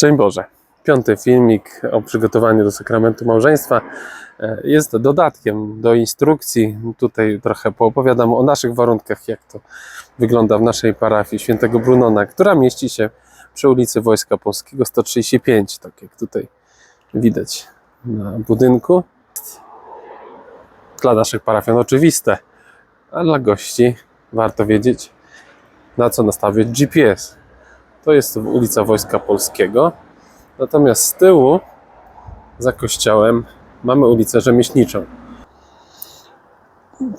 Szczęść Boże. Piąty filmik o przygotowaniu do sakramentu małżeństwa e, jest dodatkiem do instrukcji. Tutaj trochę poopowiadam o naszych warunkach, jak to wygląda w naszej parafii świętego Brunona, która mieści się przy ulicy Wojska Polskiego 135, tak jak tutaj widać na budynku. Dla naszych parafian oczywiste, a dla gości warto wiedzieć, na co nastawić GPS. To jest ulica Wojska Polskiego. Natomiast z tyłu, za kościołem, mamy ulicę Rzemieślniczą.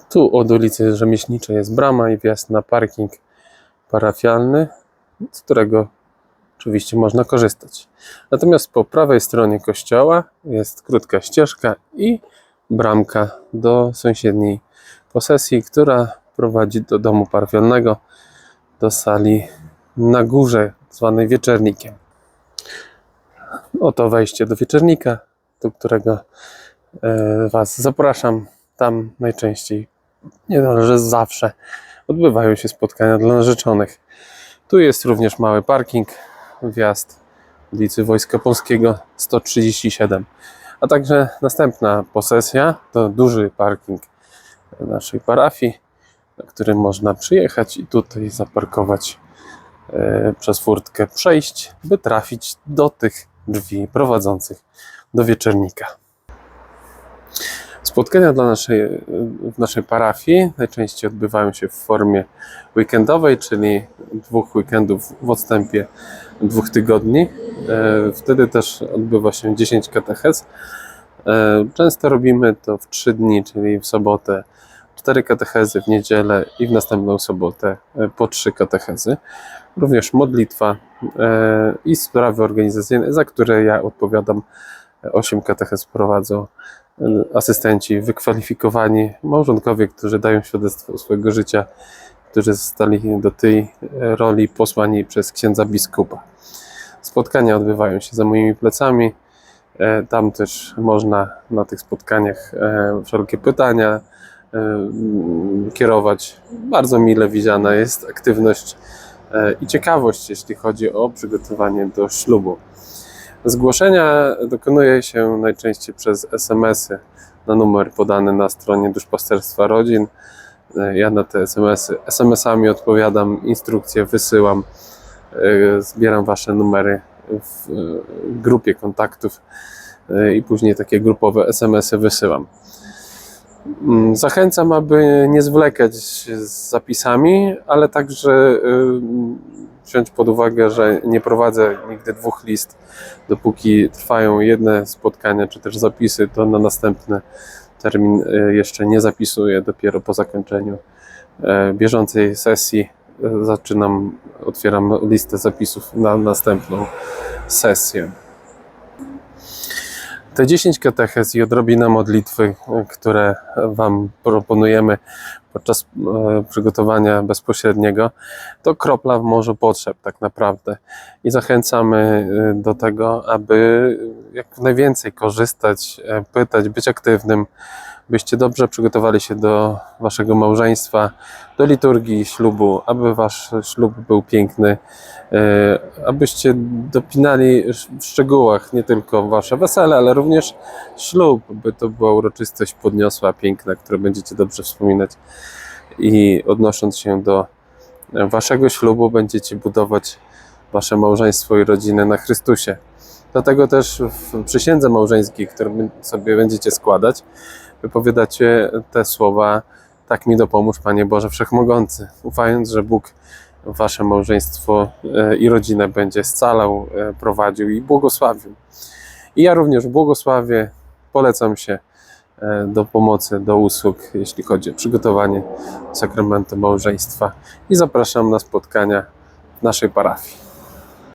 Tu od ulicy Rzemieślniczej jest brama i wjazd na parking parafialny, z którego oczywiście można korzystać. Natomiast po prawej stronie kościoła jest krótka ścieżka i bramka do sąsiedniej posesji, która prowadzi do domu parafialnego, do sali na górze, zwanej wieczernikiem. Oto wejście do wieczernika, do którego e, Was zapraszam. Tam najczęściej, nie należy zawsze, odbywają się spotkania dla narzeczonych. Tu jest również mały parking, wjazd ulicy Wojska Polskiego 137. A także następna posesja to duży parking naszej parafii, na którym można przyjechać i tutaj zaparkować przez furtkę przejść, by trafić do tych drzwi prowadzących do wieczernika. Spotkania dla naszej, w naszej parafii najczęściej odbywają się w formie weekendowej, czyli dwóch weekendów w odstępie dwóch tygodni. E, Wtedy też odbywa się 10 katechez. E, Często robimy to w 3 dni, czyli w sobotę cztery katechezy, w niedzielę i w następną sobotę e, po trzy katechezy. Również modlitwa e, i sprawy organizacyjne, za które ja odpowiadam. Osiem katechez prowadzą e, asystenci wykwalifikowani, małżonkowie, którzy dają świadectwo swojego życia, którzy zostali do tej roli posłani przez księdza biskupa. Spotkania odbywają się za moimi plecami. Tam też można na tych spotkaniach wszelkie pytania kierować. Bardzo mile widziana jest aktywność e, i ciekawość, jeśli chodzi o przygotowanie do ślubu. Zgłoszenia dokonuje się najczęściej przez SMS-y na numer podany na stronie Duszpasterstwa Rodzin. E, Ja na te SMS-y SMS-ami odpowiadam, instrukcje wysyłam, e, zbieram Wasze numery w grupie kontaktów i później takie grupowe SMS-y wysyłam. Mm, Zachęcam, aby nie zwlekać z zapisami, ale także y, wziąć pod uwagę, że nie prowadzę nigdy dwóch list, dopóki trwają jedne spotkania czy też zapisy, to na następny termin y, jeszcze nie zapisuję. Dopiero po zakończeniu e, bieżącej sesji zaczynam, otwieram listę zapisów na następną sesję. Te 10 katechez i odrobina modlitwy, które Wam proponujemy podczas e, przygotowania bezpośredniego, to kropla w morzu potrzeb tak naprawdę. I zachęcamy e, do tego, aby jak najwięcej korzystać, e, pytać, być aktywnym, byście dobrze przygotowali się do Waszego małżeństwa, do liturgii ślubu, aby Wasz ślub był piękny, e, abyście dopinali w szczegółach nie tylko Wasze wesele, ale również ślub, by to była uroczystość podniosła, piękna, którą będziecie dobrze wspominać i odnosząc się do Waszego ślubu, będziecie budować Wasze małżeństwo i rodzinę na Chrystusie. Dlatego też w przysiędze małżeńskiej, którą sobie będziecie składać, wypowiadacie te słowa tak mi dopomóż Panie Boże Wszechmogący, ufając, że Bóg Wasze małżeństwo e, i rodzinę będzie scalał, e, prowadził i błogosławił. I ja również błogosławię, polecam się e, do pomocy, do usług, jeśli chodzi o przygotowanie sakramentu małżeństwa i zapraszam na spotkania w naszej parafii.